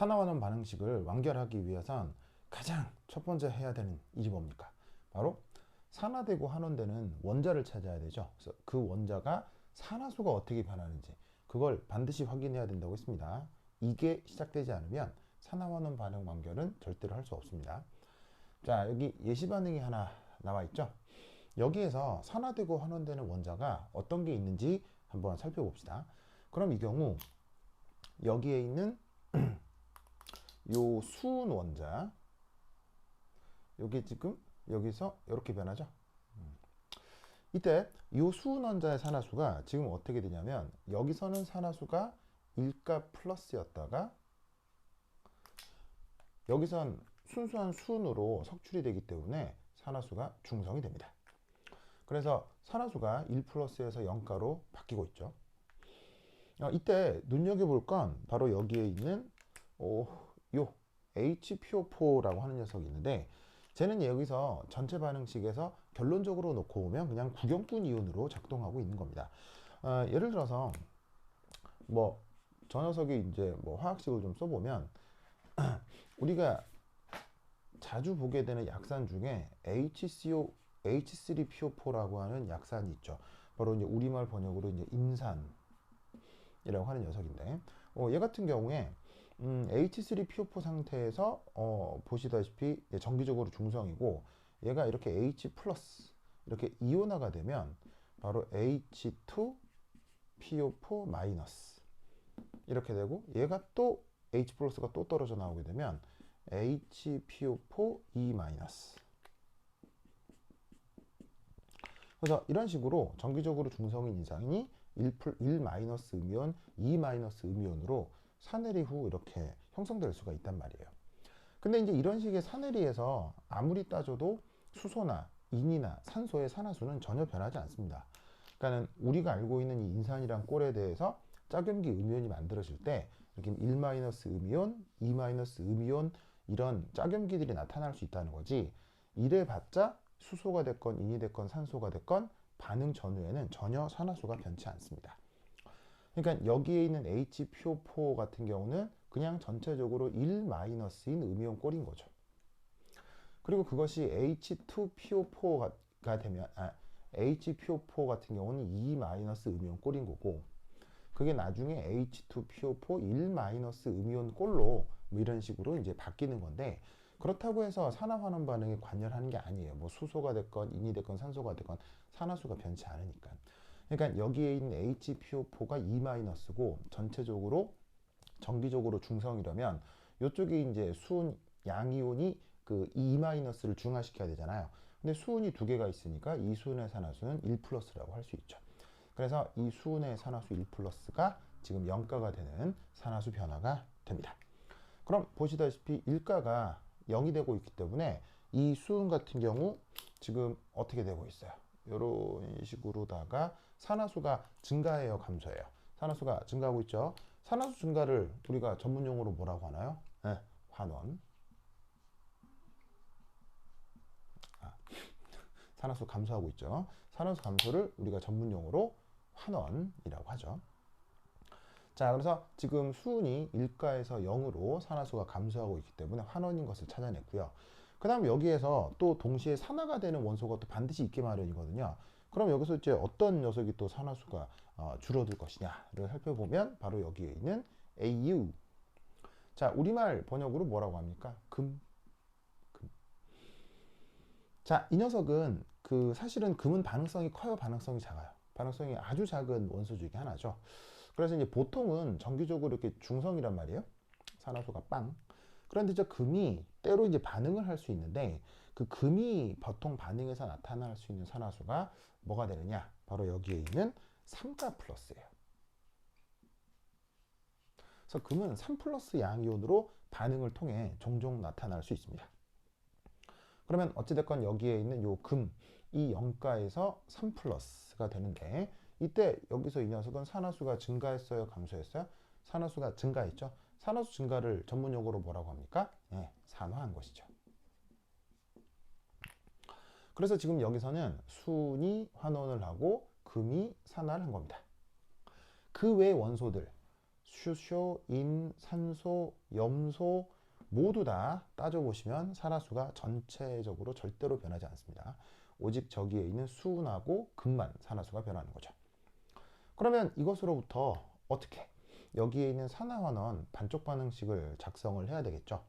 산화환원 반응식을 완결하기 위해선 가장 첫 번째 해야 되는 일이 뭡니까? 바로 산화되고 환원되는 원자를 찾아야 되죠. 그래서 그 원자가 산화수가 어떻게 변하는지 그걸 반드시 확인해야 된다고 했습니다. 이게 시작되지 않으면 산화환원 반응 완결은 절대로 할 수 없습니다. 자, 여기 예시 반응이 하나 나와 있죠. 여기에서 산화되고 환원되는 원자가 어떤 게 있는지 한번 살펴봅시다. 그럼 이 경우 여기에 있는 요 수은 원자 여기 지금 여기서 이렇게 변하죠. 음. 이때 이 수은 원자의 산화수가 지금 어떻게 되냐면 여기서는 산화수가 1가 플러스였다가 여기선 순수한 수은으로 석출이 되기 때문에 산화수가 중성이 됩니다. 그래서 산화수가 1 플러스에서 0가로 바뀌고 있죠. 어, 이때 눈여겨볼 건 바로 여기에 있는 어, 요 HPO4라고 하는 녀석이 있는데 쟤는 여기서 전체 반응식에서 결론적으로 놓고 보면 그냥 구경꾼 이온으로 작동하고 있는 겁니다. 어, 예를 들어서 뭐 저 녀석이 이제 뭐 화학식을 좀 써보면 우리가 자주 보게 되는 약산 중에 HCO H3PO4라고 하는 약산이 있죠. 바로 이제 우리말 번역으로 이제 인산이라고 하는 녀석인데, 어, 얘 같은 경우에 음, H3PO4 상태에서 어, 보시다시피 정기적으로 중성이고 얘가 이렇게 H 플러스 이렇게 이온화가 되면 바로 H2PO4 마이너스 이렇게 되고 얘가 또 H 플러스가 또 떨어져 나오게 되면 HPO4 E 마이너스. 그래서 이런 식으로 정기적으로 중성인 이상이 1, 1 마이너스 음이온, 2 마이너스 음이온으로 사내리 후 이렇게 형성될 수가 있단 말이에요. 근데 이제 이런 식의 사내리에서 아무리 따져도 수소나 인이나 산소의 산화수는 전혀 변하지 않습니다. 그러니까는 우리가 알고 있는 이 인산이란 꼴에 대해서 짝염기 음이온이 만들어질 때 이렇게 1 마이너스 음이온, 2 마이너스 음이온 이런 짝염기들이 나타날 수 있다는 거지. 이래 봤자 수소가 됐건 인이 됐건 산소가 됐건 반응 전후에는 전혀 산화수가 변치 않습니다. 그러니까 여기에 있는 HPO4 같은 경우는 그냥 전체적으로 1 마이너스인 음이온 꼴인 거죠. 그리고 그것이 H2PO4가 되면 아, HPO4 같은 경우는 2 마이너스 음이온 꼴인 거고 그게 나중에 H2PO4 1 마이너스 음이온 꼴로 뭐 이런 식으로 이제 바뀌는 건데 그렇다고 해서 산화환원 반응에 관여하는 게 아니에요. 뭐 수소가 됐건 인이 됐건 산소가 됐건 산화수가 변치 않으니까. 그러니까 여기에 있는 HPO4가 E-고 전체적으로 정기적으로 중성이라면 이쪽에 이제 수은 양이온이 그 E-를 중화시켜야 되잖아요. 근데 수은이 두 개가 있으니까 이 수은의 산화수는 1 플러스라고 할 수 있죠. 그래서 이 수은의 산화수 1 플러스가 지금 0가가 되는 산화수 변화가 됩니다. 그럼 보시다시피 1가가 0이 되고 있기 때문에 이 수은 같은 경우 지금 어떻게 되고 있어요? 이런 식으로다가 산화수가 증가해요, 감소해요? 산화수가 증가하고 있죠. 산화수 증가를 우리가 전문 용어로 뭐라고 하나요? 네, 환원. 아, 산화수 감소하고 있죠. 산화수 감소를 우리가 전문 용어로 환원이라고 하죠. 자, 그래서 지금 수은이 1가에서 0으로 산화수가 감소하고 있기 때문에 환원인 것을 찾아냈고요. 그 다음 여기에서 또 동시에 산화가 되는 원소가 또 반드시 있게 마련이거든요. 그럼 여기서 이제 어떤 녀석이 또 산화수가 어, 줄어들 것이냐를 살펴보면 바로 여기에 있는 AU. 자, 우리말 번역으로 뭐라고 합니까? 금. 금. 자, 이 녀석은 그 사실은 금은 반응성이 커요, 반응성이 작아요. 반응성이 아주 작은 원소 중에 하나죠. 그래서 이제 보통은 정기적으로 이렇게 중성이란 말이에요. 산화수가 빵. 그런데 저 금이 때로 이제 반응을 할 수 있는데 그 금이 보통 반응에서 나타날 수 있는 산화수가 뭐가 되느냐? 바로 여기에 있는 3가 플러스예요. 그래서 금은 3 플러스 양이온으로 반응을 통해 종종 나타날 수 있습니다. 그러면 어찌됐건 여기에 있는 요 금, 이 영가에서 3 플러스가 되는데 이때 여기서 이 녀석은 산화수가 증가했어요? 감소했어요? 산화수가 증가했죠? 산화수 증가를 전문 용어로 뭐라고 합니까? 네, 산화한 것이죠. 그래서 지금 여기서는 순이 환원을 하고 금이 산화를 한 겁니다. 그 외 원소들, 수소, 인, 산소, 염소 모두 다 따져보시면 산화수가 전체적으로 절대로 변하지 않습니다. 오직 저기에 있는 수은하고 금만 산화수가 변하는 거죠. 그러면 이것으로부터 어떻게 여기에 있는 산화환원 반쪽 반응식을 작성을 해야 되겠죠.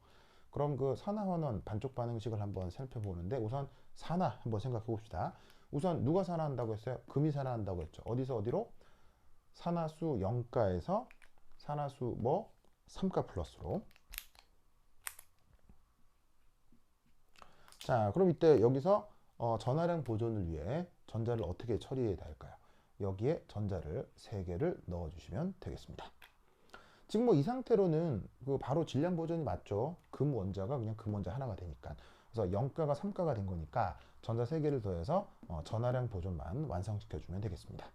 그럼 그 산화환원 반쪽 반응식을 한번 살펴보는데 우선 산화 한번 생각해 봅시다. 우선 누가 산화한다고 했어요? 금이 산화한다고 했죠. 어디서 어디로? 산화수 0가에서 산화수 뭐 3가 플러스로 자 그럼 이때 여기서 어, 전화량 보존을 위해 전자를 어떻게 처리해야 할까요? 여기에 전자를 3개를 넣어주시면 되겠습니다. 지금 뭐 이 상태로는 그 바로 질량 보존이 맞죠. 금 원자가 그냥 금 원자 하나가 되니까. 그래서 0가가 3가가 된 거니까 전자 3개를 더해서 어, 전화량 보존만 완성시켜주면 되겠습니다.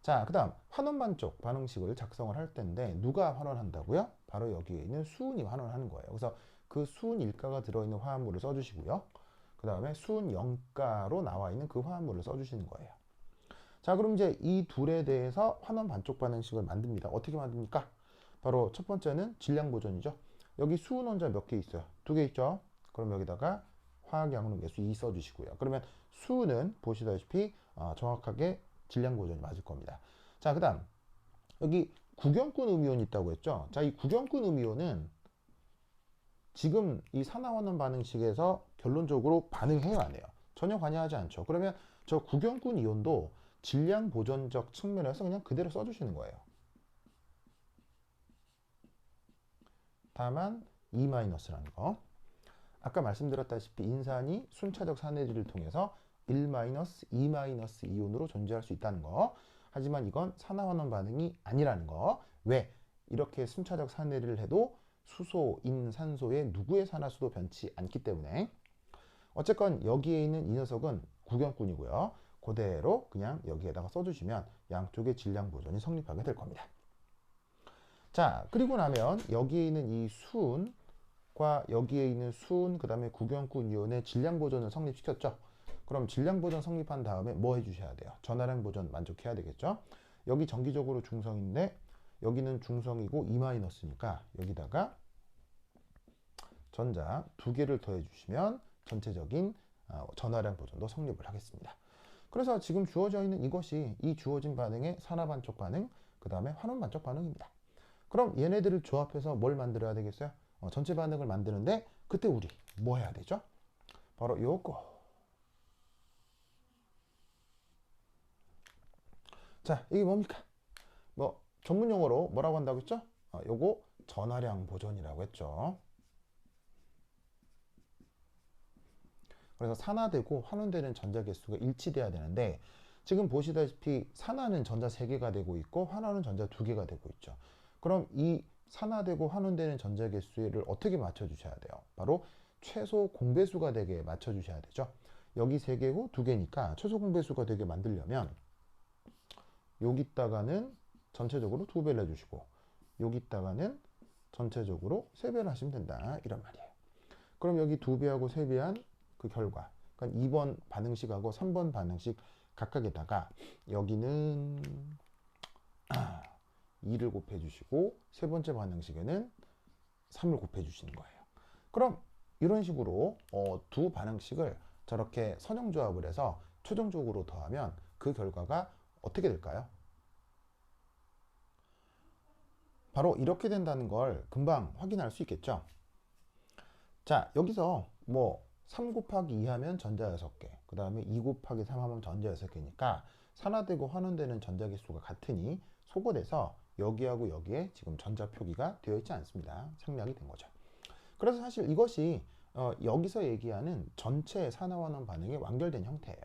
자, 그 다음 환원 반쪽 반응식을 작성을 할 텐데 누가 환원한다고요? 바로 여기에 있는 수은이 환원하는 거예요. 그래서 그 수은 일가가 들어있는 화합물을 써주시고요. 그 다음에 수은 영가로 나와 있는 그 화합물을 써주시는 거예요. 자, 그럼 이제 이 둘에 대해서 환원 반쪽 반응식을 만듭니다. 어떻게 만듭니까? 바로 첫 번째는 질량 보존이죠. 여기 수은 원자 몇 개 있어요? 두 개 있죠? 그럼 여기다가 화학 양론 개수 2 써주시고요. 그러면 수는 보시다시피 어, 정확하게 질량 보존이 맞을 겁니다. 자, 그 다음 여기 구경꾼 음이온이 있다고 했죠. 자, 이 구경꾼 음이온은 지금 이 산화환원 반응식에서 결론적으로 반응해요, 안 해요? 전혀 관여하지 않죠. 그러면 저 구경꾼 이온도 질량 보존적 측면에서 그냥 그대로 써주시는 거예요. 다만 E-라는 거. 아까 말씀드렸다시피 인산이 순차적 산해질을 통해서 1 2 이온으로 존재할 수 있다는 거. 하지만 이건 산화환원 반응이 아니라는 거. 왜? 이렇게 순차적 산해를 해도 수소, 인, 산소의 누구의 산화수도 변치 않기 때문에 어쨌건 여기에 있는 이 녀석은 구경꾼이고요. 그대로 그냥 여기에다가 써주시면 양쪽의 질량 보존이 성립하게 될 겁니다. 자, 그리고 나면 여기에 있는 이 수은과 여기에 있는 수은, 그 다음에 구경꾼 이온의 질량 보존을 성립시켰죠. 그럼 질량 보존 성립한 다음에 뭐 해주셔야 돼요? 전화량 보존 만족해야 되겠죠. 여기 정기적으로 중성인데 여기는 중성이고 E-니까 여기다가 전자 두 개를 더해 주시면 전체적인 어, 전화량 보존도 성립을 하겠습니다. 그래서 지금 주어져 있는 이것이 이 주어진 반응의 산화반쪽 반응, 그 다음에 환원반쪽 반응입니다. 그럼 얘네들을 조합해서 뭘 만들어야 되겠어요? 어, 전체 반응을 만드는데 그때 우리 뭐 해야 되죠? 바로 요거. 자, 이게 뭡니까? 뭐 전문 용어로 뭐라고 한다고 했죠? 어, 요거 전화량 보존이라고 했죠. 그래서 산화되고 환원되는 전자 개수가 일치돼야 되는데 지금 보시다시피 산화는 전자 3개가 되고 있고 환원은 전자 2개가 되고 있죠. 그럼 이 산화되고 환원되는 전자 개수를 어떻게 맞춰 주셔야 돼요? 바로 최소 공배수가 되게 맞춰 주셔야 되죠. 여기 3개고 2개니까 최소 공배수가 되게 만들려면 여기다가는 전체적으로 2배를 해주시고 여기다가는 전체적으로 3배를 하시면 된다 이런 말이에요. 그럼 여기 2배하고 3배한 그 결과 그러니까 2번 반응식하고 3번 반응식 각각에다가 여기는 2를 곱해 주시고 세 번째 반응식에는 3을 곱해 주시는 거예요. 그럼 이런 식으로 어, 두 반응식을 저렇게 선형조합을 해서 최종적으로 더하면 그 결과가 어떻게 될까요? 바로 이렇게 된다는 걸 금방 확인할 수 있겠죠. 자, 여기서 뭐 3 곱하기 2 하면 전자 6개, 그 다음에 2 곱하기 3 하면 전자 6개니까 산화되고 환원되는 전자 개수가 같으니 소거돼서 여기하고 여기에 지금 전자 표기가 되어 있지 않습니다. 생략이 된 거죠. 그래서 사실 이것이 어, 여기서 얘기하는 전체 산화환원 반응이 완결된 형태예요.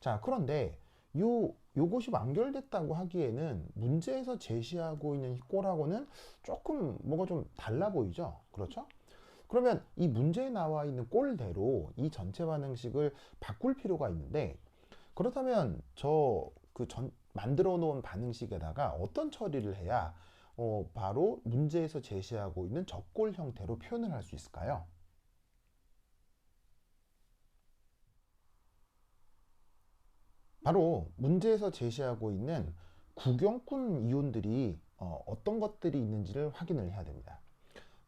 자, 그런데 요 요것이 완결됐다고 하기에는 문제에서 제시하고 있는 꼴하고는 조금 뭐가 좀 달라 보이죠. 그렇죠? 그러면 이 문제에 나와 있는 꼴대로 이 전체 반응식을 바꿀 필요가 있는데 그렇다면 저 그 전 만들어 놓은 반응식에다가 어떤 처리를 해야 어 바로 문제에서 제시하고 있는 적골 형태로 표현을 할 수 있을까요? 바로 문제에서 제시하고 있는 구경꾼 이온들이 어, 어떤 것들이 있는지를 확인을 해야 됩니다.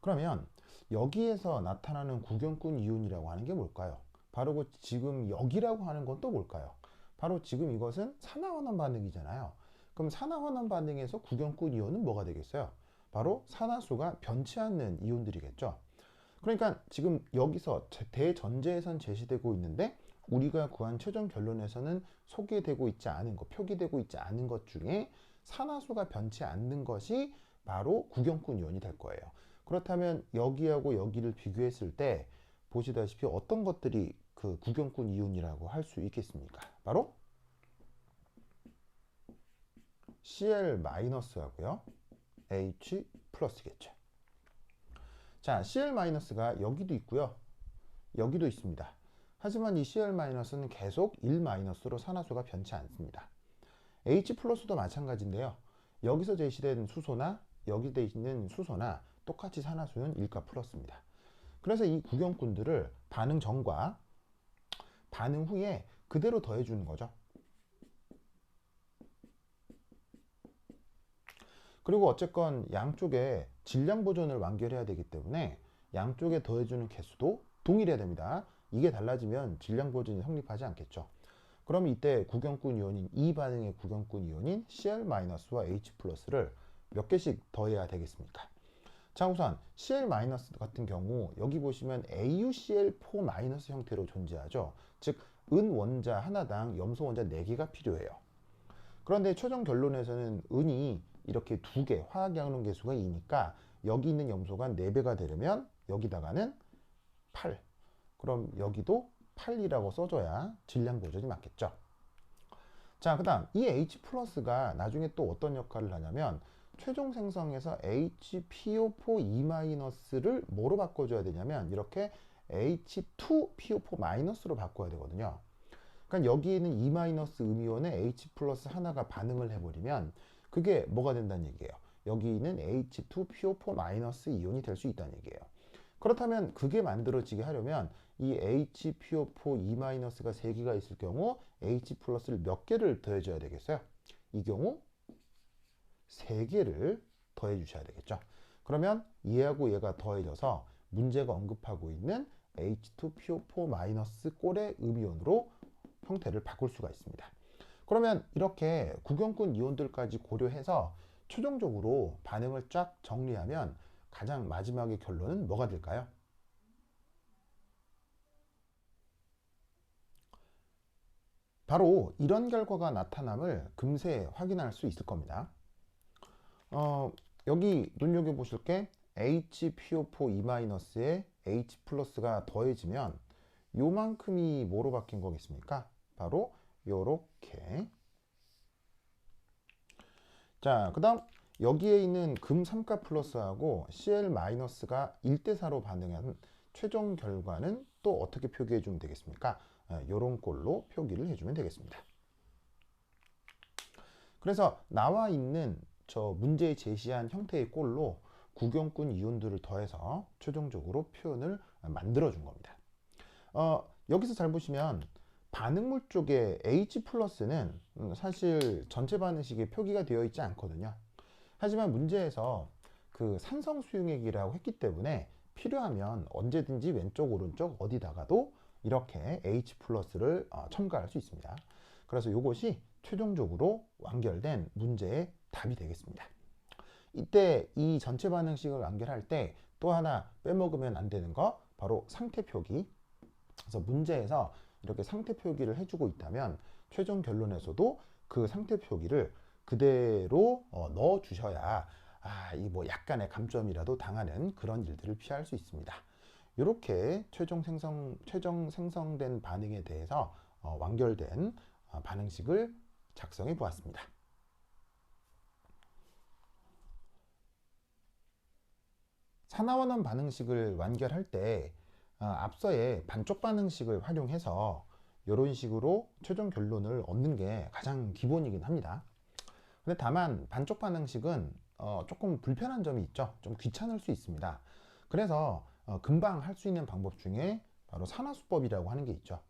그러면 여기에서 나타나는 구경꾼 이온이라고 하는 게 뭘까요? 바로 그 지금 여기라고 하는 건 또 뭘까요? 바로 지금 이것은 산화환원 반응이잖아요. 그럼 산화환원 반응에서 구경꾼 이온은 뭐가 되겠어요? 바로 산화수가 변치 않는 이온들이겠죠. 그러니까 지금 여기서 대전제에선 제시되고 있는데 우리가 구한 최종 결론에서는 소개되고 있지 않은 것, 표기되고 있지 않은 것 중에 산화수가 변치 않는 것이 바로 구경꾼 이온이 될 거예요. 그렇다면 여기하고 여기를 비교했을 때 보시다시피 어떤 것들이 그 구경꾼 이온이라고 할 수 있겠습니까? 바로 Cl-하고요. H 플러스겠죠. 자, Cl-가 여기도 있고요. 여기도 있습니다. 하지만 이 Cl-는 계속 1-로 산화수가 변치 않습니다. H 플러스도 마찬가지인데요. 여기서 제시된 수소나 여기 돼 있는 수소나 똑같이 산화수는 1가 플러스입니다. 그래서 이 구경꾼들을 반응 전과 반응 후에 그대로 더해 주는 거죠. 그리고 어쨌건 양쪽에 질량 보존을 완결해야 되기 때문에 양쪽에 더해주는 개수도 동일해야 됩니다. 이게 달라지면 질량 보존이 성립하지 않겠죠. 그럼 이때 구경꾼 이온인 이 반응의 구경꾼 이온인 Cl-와 H+를 몇 개씩 더해야 되겠습니까? 자 우선 Cl- 같은 경우 여기 보시면 AuCl4- 형태로 존재하죠. 즉 은원자 하나당 염소 원자 4개가 필요해요. 그런데 최종 결론에서는 은이 이렇게 두 개, 화학 양론 개수가 2니까 여기 있는 염소가 4배가 되려면 여기다가는 8. 그럼 여기도 8이라고 써줘야 질량 보존이 맞겠죠. 자, 그 다음 이 H 플러스가 나중에 또 어떤 역할을 하냐면 최종 생성에서 HPO4E-를 뭐로 바꿔줘야 되냐면 이렇게 H2PO4- 로 바꿔야 되거든요. 그러니까 여기에는 E- 음이온에 H 플러스 하나가 반응을 해버리면 그게 뭐가 된다는 얘기예요. 여기는 H2PO4- 이온이 될 수 있다는 얘기예요. 그렇다면 그게 만들어지게 하려면 이 HPO4E-가 3개가 있을 경우 H 플러스를 몇 개를 더해줘야 되겠어요? 이 경우 3개를 더해 주셔야 되겠죠. 그러면 얘하고 얘가 더해져서 문제가 언급하고 있는 H2PO4- 꼴의 음이온으로 형태를 바꿀 수가 있습니다. 그러면 이렇게 구경꾼 이온들까지 고려해서 최종적으로 반응을 쫙 정리하면 가장 마지막의 결론은 뭐가 될까요? 바로 이런 결과가 나타남을 금세 확인할 수 있을 겁니다. 어, 여기 눈여겨보실 게 HPO4E-에 H 플러스가 더해지면 요만큼이 뭐로 바뀐 거겠습니까? 바로 요렇게 자, 그 다음 여기에 있는 금 3가 플러스하고 Cl-가 1대4로 반응한 최종 결과는 또 어떻게 표기해 주면 되겠습니까? 아, 꼴로 표기를 해주면 되겠습니다. 그래서 나와 있는 저 문제에 제시한 형태의 꼴로 구경꾼 이온들을 더해서 최종적으로 표현을 만들어 준 겁니다. 어, 여기서 잘 보시면 반응물 쪽에 H 플러스는 사실 전체 반응식에 표기가 되어 있지 않거든요. 하지만 문제에서 그 산성 수용액이라고 했기 때문에 필요하면 언제든지 왼쪽 오른쪽 어디다가도 이렇게 H 플러스를 어, 첨가할 수 있습니다. 그래서 이것이 최종적으로 완결된 문제의 답이 되겠습니다. 이때 이 전체 반응식을 완결할 때 또 하나 빼먹으면 안 되는 거 바로 상태 표기. 그래서 문제에서 이렇게 상태 표기를 해주고 있다면 최종 결론에서도 그 상태 표기를 그대로 어, 넣어 주셔야 아, 이 뭐 약간의 감점이라도 당하는 그런 일들을 피할 수 있습니다. 이렇게 최종 생성 최종 생성된 반응에 대해서 어, 완결된 어, 반응식을 작성해 보았습니다. 산화원원 반응식을 완결할 때 어, 앞서의 반쪽 반응식을 활용해서 이런 식으로 최종 결론을 얻는 게 가장 기본이긴 합니다. 근데 다만 반쪽 반응식은 어, 조금 불편한 점이 있죠. 좀 귀찮을 수 있습니다. 그래서 어, 금방 할 수 있는 방법 중에 바로 산화수법이라고 하는 게 있죠.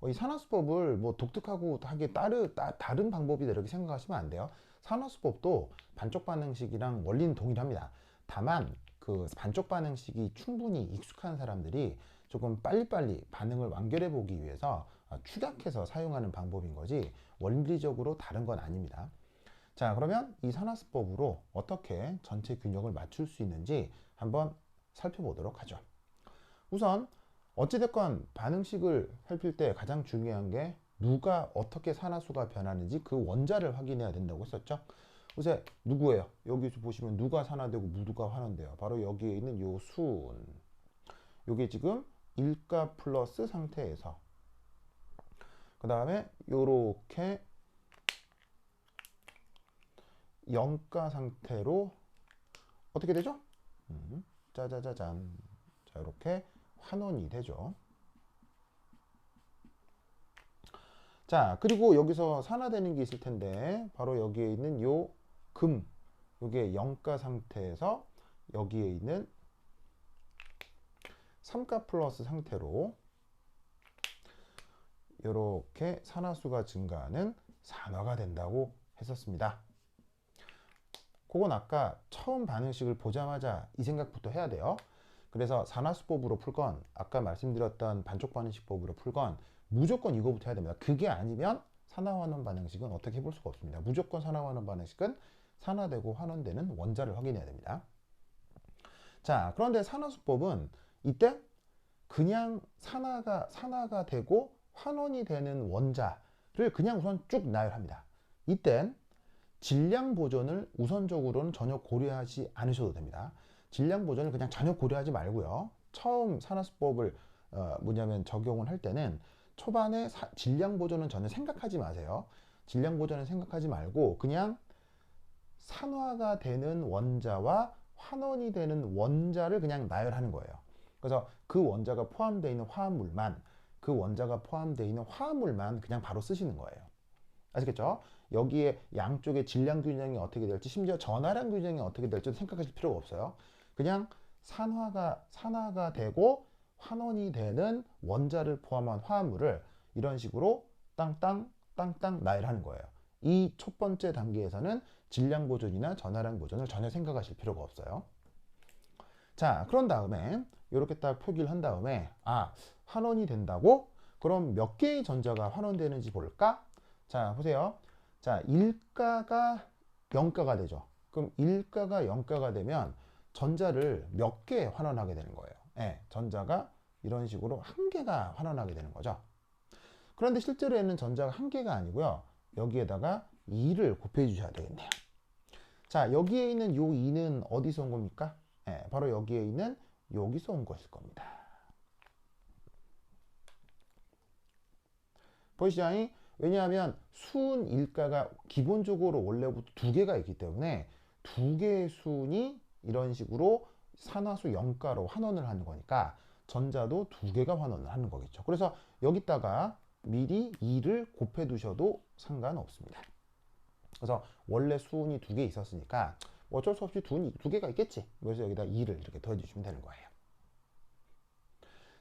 어, 이 산화수법을 뭐 독특하고 하게 따르, 따, 다른 방법이다 이렇게 생각하시면 안 돼요. 산화수법도 반쪽 반응식이랑 원리는 동일합니다. 다만 그 반쪽 반응식이 충분히 익숙한 사람들이 조금 빨리빨리 반응을 완결해 보기 위해서 아, 축약해서 사용하는 방법인 거지 원리적으로 다른 건 아닙니다. 자 그러면 이 산화수법으로 어떻게 전체 균형을 맞출 수 있는지 한번 살펴보도록 하죠. 우선 어찌됐건 반응식을 살필 때 가장 중요한 게 누가 어떻게 산화수가 변하는지 그 원자를 확인해야 된다고 했었죠. 그래서 누구예요? 여기서 보시면 누가 산화되고 누가 환원돼요. 바로 여기에 있는 요 순. 요게 지금 일가 플러스 상태에서 그 다음에 요렇게 영가 상태로 어떻게 되죠? 음, 짜자자잔. 자, 이렇게 환원이 되죠. 자, 그리고 여기서 산화되는 게 있을 텐데, 바로 여기에 있는 요 금, 요게 영가 상태에서 여기에 있는 3가 플러스 상태로 이렇게 산화수가 증가하는 산화가 된다고 했었습니다. 그건 아까 처음 반응식을 보자마자 이 생각부터 해야 돼요. 그래서 산화수법으로 풀건 아까 말씀드렸던 반쪽 반응식법으로 풀건 무조건 이거부터 해야 됩니다. 그게 아니면 산화환원 반응식은 어떻게 해볼 수가 없습니다. 무조건 산화환원 반응식은 산화되고 환원되는 원자를 확인해야 됩니다. 자, 그런데 산화수법은 이때 그냥 산화가 산화가 되고 환원이 되는 원자를 그냥 우선 쭉 나열합니다. 이땐 질량 보존을 우선적으로는 전혀 고려하지 않으셔도 됩니다. 질량 보존을 그냥 전혀 고려하지 말고요. 처음 산화수법을 어, 뭐냐면 적용을 할 때는 초반에 사, 질량 보존은 전혀 생각하지 마세요. 질량 보존은 생각하지 말고 그냥 산화가 되는 원자와 환원이 되는 원자를 그냥 나열하는 거예요. 그래서 그 원자가 포함되어 있는 화합물만 그 원자가 포함되어 있는 화합물만 그냥 바로 쓰시는 거예요. 아시겠죠? 여기에 양쪽의 질량 균형이 어떻게 될지 심지어 전하량 균형이 어떻게 될지 생각하실 필요가 없어요. 그냥 산화가 산화가 되고 환원이 되는 원자를 포함한 화합물을 이런 식으로 땅땅 땅땅 나열하는 거예요. 이 첫 번째 단계에서는 질량 보존이나 전하량 보존을 전혀 생각하실 필요가 없어요. 자, 그런 다음에 이렇게 딱 표기를 한 다음에 아, 환원이 된다고? 그럼 몇 개의 전자가 환원되는지 볼까? 자, 보세요. 자, 일가가 영가가 되죠. 그럼 일가가 영가가 되면 전자를 몇 개 환원하게 되는 거예요. 네, 전자가 이런 식으로 한 개가 환원하게 되는 거죠. 그런데 실제로에는 전자가 한 개가 아니고요. 여기에다가 2를 곱해 주셔야 되겠네요. 자, 여기에 있는 요 2는 어디서 온 겁니까? 네, 바로 여기에 있는 여기서 온 것일 겁니다. 보시죠. 왜냐하면 순 일가가 기본적으로 원래부터 두 개가 있기 때문에 두 개의 순이 이런 식으로 산화수 영가로 환원을 하는 거니까 전자도 두 개가 환원을 하는 거겠죠. 그래서 여기다가 미리 2를 곱해 두셔도 상관없습니다. 그래서 원래 수은이 두 개 있었으니까 어쩔 수 없이 두, 두 개가 있겠지. 그래서 여기다 2를 이렇게 더해 주시면 되는 거예요.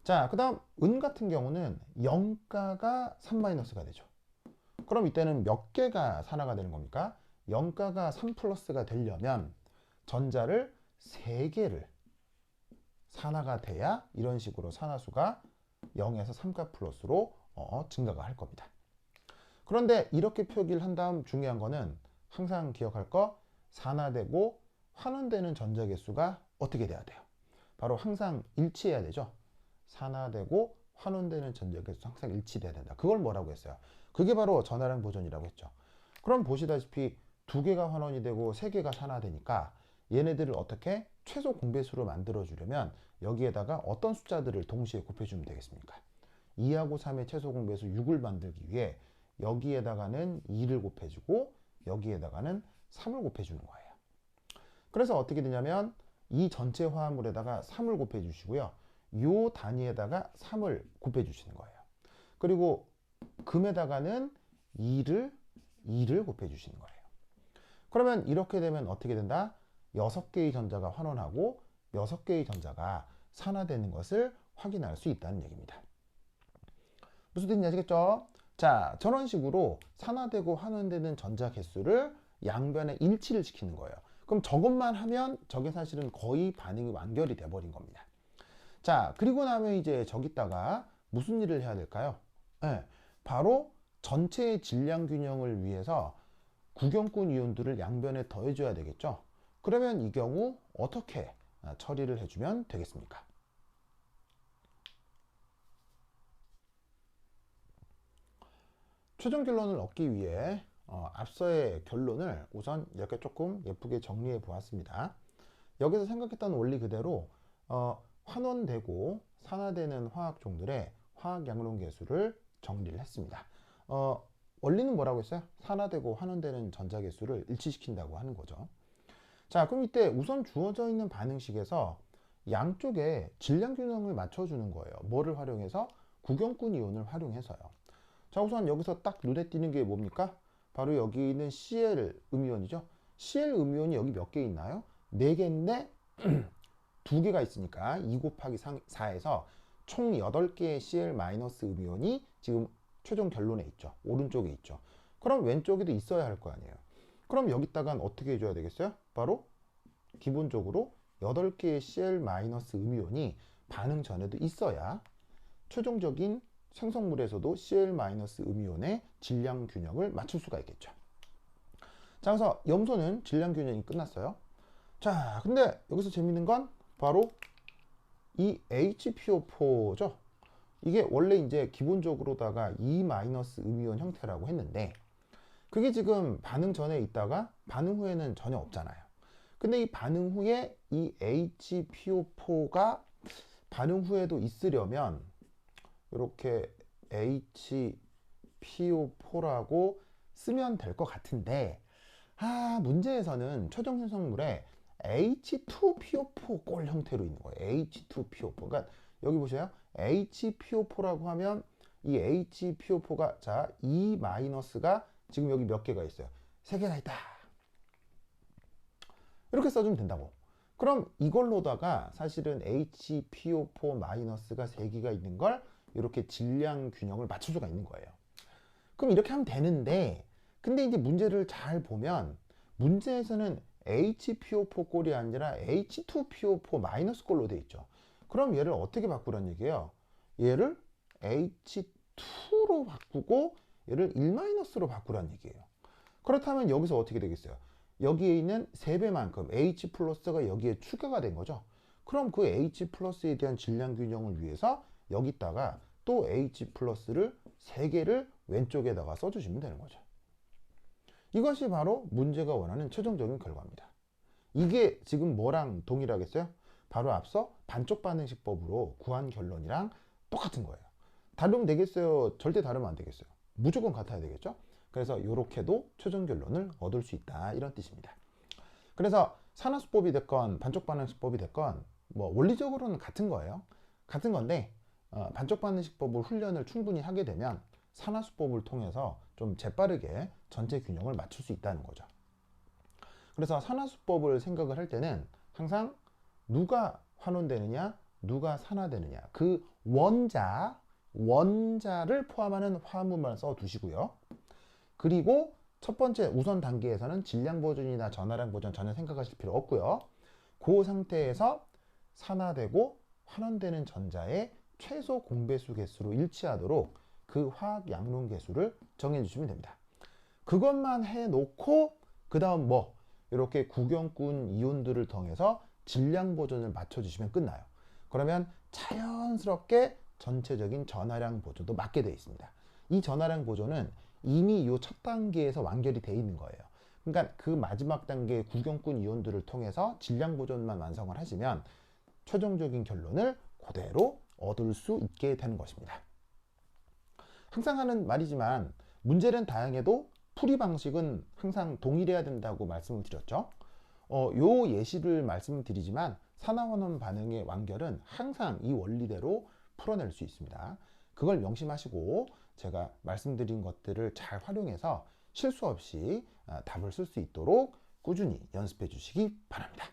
자, 그 다음 은 같은 경우는 영가가 3-가 되죠. 그럼 이때는 몇 개가 산화가 되는 겁니까? 영가가 3 플러스가 되려면 전자를 3개를 산화가 돼야 이런 식으로 산화수가 0에서 3가 플러스로 어, 증가가 할 겁니다. 그런데 이렇게 표기를 한 다음 중요한 거는 항상 기억할 거 산화되고 환원되는 전자 개수가 어떻게 돼야 돼요? 바로 항상 일치해야 되죠. 산화되고 환원되는 전자 개수 항상 일치돼야 된다. 그걸 뭐라고 했어요? 그게 바로 전화량 보존이라고 했죠. 그럼 보시다시피 두 개가 환원이 되고 세 개가 산화되니까 얘네들을 어떻게 최소 공배수로 만들어 주려면 여기에다가 어떤 숫자들을 동시에 곱해주면 되겠습니까? 2하고 3의 최소 공배수 6을 만들기 위해 여기에다가는 2를 곱해주고 여기에다가는 3을 곱해주는 거예요. 그래서 어떻게 되냐면 이 전체 화합물에다가 3을 곱해주시고요. 요 단위에다가 3을 곱해주시는 거예요. 그리고 금에다가는 2를 2를 곱해주시는 거예요. 그러면 이렇게 되면 어떻게 된다? 6개의 전자가 환원하고 6개의 전자가 산화되는 것을 확인할 수 있다는 얘기입니다. 무슨 뜻인지 아시겠죠? 자, 저런 식으로 산화되고 환원되는 전자 개수를 양변의 일치를 시키는 거예요. 그럼 저것만 하면 저게 사실은 거의 반응이 완결이 돼버린 겁니다. 자, 그리고 나면 이제 저기다가 무슨 일을 해야 될까요? 네, 바로 전체의 질량 균형을 위해서 구경꾼 이온들을 양변에 더해줘야 되겠죠. 그러면 이 경우 어떻게 아, 처리를 해주면 되겠습니까? 최종 결론을 얻기 위해 어, 앞서의 결론을 우선 이렇게 조금 예쁘게 정리해 보았습니다. 여기서 생각했던 원리 그대로 어, 환원되고 산화되는 화학 종들의 화학 양론 계수를 정리를 했습니다. 어, 원리는 뭐라고 했어요? 산화되고 환원되는 전자 계수를 일치시킨다고 하는 거죠. 자, 그럼 이때 우선 주어져 있는 반응식에서 양쪽에 질량 균형을 맞춰주는 거예요. 뭐를 활용해서? 구경꾼 이온을 활용해서요. 자, 우선 여기서 딱 눈에 띄는 게 뭡니까? 바로 여기 있는 Cl 음이온이죠. Cl 음이온이 여기 몇 개 있나요? 4개인데 2개가 있으니까 2 곱하기 4에서 총 8개의 Cl 마이너스 음이온이 지금 최종 결론에 있죠. 오른쪽에 있죠. 그럼 왼쪽에도 있어야 할 거 아니에요. 그럼 여기다가 어떻게 해줘야 되겠어요? 바로 기본적으로 8개의 Cl 마이너스 음이온이 반응 전에도 있어야 최종적인 생성물에서도 Cl 마이너스 음이온의 질량 균형을 맞출 수가 있겠죠. 자, 그래서 염소는 질량 균형이 끝났어요. 자, 근데 여기서 재밌는 건 바로 이 HPO4죠. 이게 원래 이제 기본적으로다가 E 마이너스 음이온 형태라고 했는데 그게 지금 반응 전에 있다가 반응 후에는 전혀 없잖아요. 근데 이 반응 후에 이 HPO4가 반응 후에도 있으려면 이렇게 HPO4라고 쓰면 될 것 같은데 아 문제에서는 최종 생성물에 H2PO4 꼴 형태로 있는 거예요. H2PO4. 그러니까 여기 보세요. HPO4라고 하면 이 HPO4가 자, E 마이너스가 지금 여기 몇 개가 있어요? 세 개가 있다. 이렇게 써주면 된다고. 그럼 이걸로다가 사실은 HPO4 마이너스가 세 개가 있는 걸 이렇게 질량 균형을 맞출 수가 있는 거예요. 그럼 이렇게 하면 되는데 근데 이제 문제를 잘 보면 문제에서는 HPO4 꼴이 아니라 H2PO4 마이너스 꼴로 돼 있죠. 그럼 얘를 어떻게 바꾸란 얘기예요? 얘를 H2로 바꾸고 얘를 1-로 바꾸란 얘기예요. 그렇다면 여기서 어떻게 되겠어요? 여기에 있는 3배만큼 H 플러스가 여기에 추가가 된 거죠. 그럼 그 H 플러스에 대한 질량 균형을 위해서 여기다가 또 H 플러스를 3개를 왼쪽에다가 써주시면 되는 거죠. 이것이 바로 문제가 원하는 최종적인 결과입니다. 이게 지금 뭐랑 동일하겠어요? 바로 앞서 반쪽 반응식법으로 구한 결론이랑 똑같은 거예요. 다르면 되겠어요? 절대 다르면 안 되겠어요. 무조건 같아야 되겠죠? 그래서 이렇게도 최종 결론을 얻을 수 있다 이런 뜻입니다. 그래서 산화수법이 됐건 반쪽 반응식법이 됐건 뭐 원리적으로는 같은 거예요. 같은 건데 어, 반쪽 반응식법을 훈련을 충분히 하게 되면 산화수법을 통해서 좀 재빠르게 전체 균형을 맞출 수 있다는 거죠. 그래서 산화수법을 생각을 할 때는 항상 누가 환원되느냐, 누가 산화되느냐, 그 원자, 원자를 포함하는 화합물만 써 두시고요. 그리고 첫 번째 우선 단계에서는 질량 보존이나 전화량 보존 전혀 생각하실 필요 없고요. 그 상태에서 산화되고 환원되는 전자의 최소 공배수 개수로 일치하도록 그 화학 양론 개수를 정해 주시면 됩니다. 그것만 해 놓고 그 다음 뭐 이렇게 구경꾼 이온들을 통해서 질량 보존을 맞춰 주시면 끝나요. 그러면 자연스럽게 전체적인 전하량 보존도 맞게 되어 있습니다. 이 전하량 보존은 이미 이 첫 단계에서 완결이 되어 있는 거예요. 그러니까 그 마지막 단계 구경꾼 이온들을 통해서 질량 보존만 완성을 하시면 최종적인 결론을 그대로 얻을 수 있게 되는 것입니다. 항상 하는 말이지만 문제는 다양해도 풀이 방식은 항상 동일해야 된다고 말씀을 드렸죠. 어, 요 예시를 말씀드리지만 산화원원 반응의 완결은 항상 이 원리대로 풀어낼 수 있습니다. 그걸 명심하시고 제가 말씀드린 것들을 잘 활용해서 실수 없이 아, 답을 쓸 수 있도록 꾸준히 연습해 주시기 바랍니다.